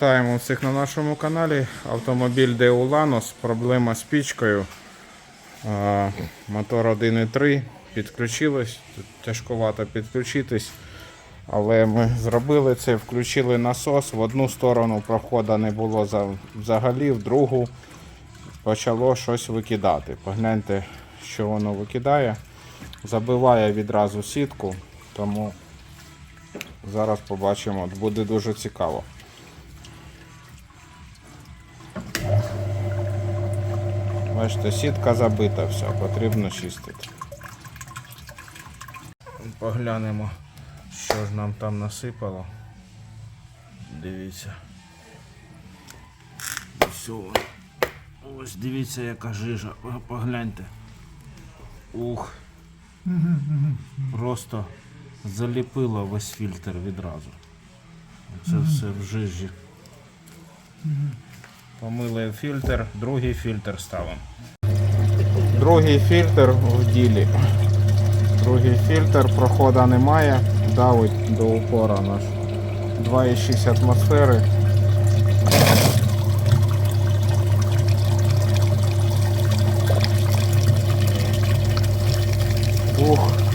Вітаємо всіх на нашому каналі. Автомобіль Lanos, проблема з пічкою. Мотор 1.3. Підключилось. Тут тяжкувато підключитись. Але ми зробили це, включили насос. В одну сторону проходу не було взагалі, в другу почало щось викидати. Погляньте, що воно викидає. Забиває відразу сітку, тому зараз побачимо. Буде дуже цікаво. Бачите, сітка забита вся, потрібно чистити. Поглянемо, що ж нам там насипало. Дивіться. Все. Ось дивіться, яка жижа. Погляньте. Ух. Просто заліпило весь фільтр відразу. Це все в жижі. Помили фільтр, другий фільтр ставимо. Другий фільтр в ділі. Другий фільтр, проходу немає, давить до упора наш 2,6 атмосфери. Ух.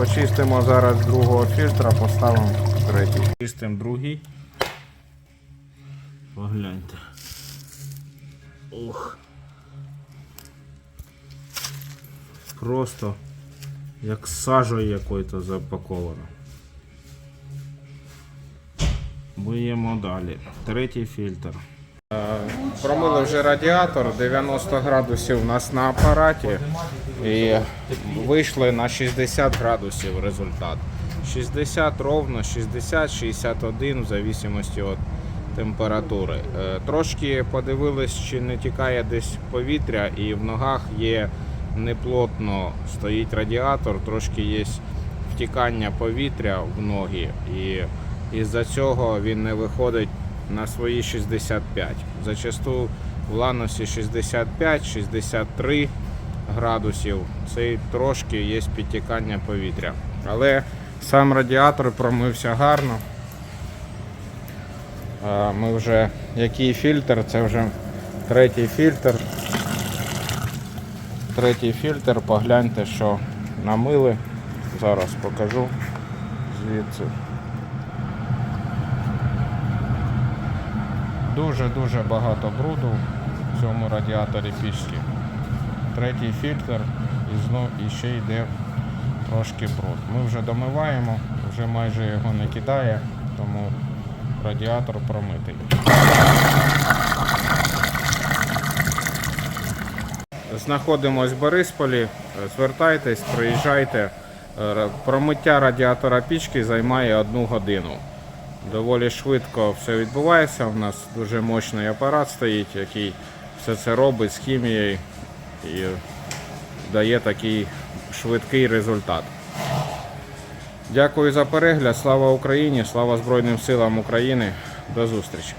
Почистимо зараз другого фільтра, поставимо третій. Чистимо другий. Погляньте. Ох. Просто як сажею якою-то запаковано. Биємо далі. Третій фільтр. Промили вже радіатор, 90 градусів у нас на апараті і вийшли на 60 градусів результат. 60 ровно, 60-61 в зависимості від температури. Е, Трошки подивились, чи не тікає десь повітря, і в ногах є неплотно стоїть радіатор, трошки є втікання повітря в ноги, і із-за цього він не виходить на свої 65. Зачасту в ланосі 65-63 градусів. Це трошки є підтікання повітря. Але сам радіатор промився гарно. Ми вже який фільтр, це вже третій фільтр. Третій фільтр, погляньте, що намили. Зараз покажу звідси. Дуже-дуже багато бруду в цьому радіаторі пічки. Третій фільтр і знов і ще йде трошки бруд. Ми вже домиваємо, вже майже його не кидає, тому радіатор промитий. Знаходимось в Борисполі, звертайтесь, приїжджайте. Промиття радіатора пічки займає одну годину. Доволі швидко все відбувається. У нас дуже мощний апарат стоїть, який все це робить з хімією і дає такий швидкий результат. Дякую за перегляд. Слава Україні! Слава Збройним силам України. До зустрічі!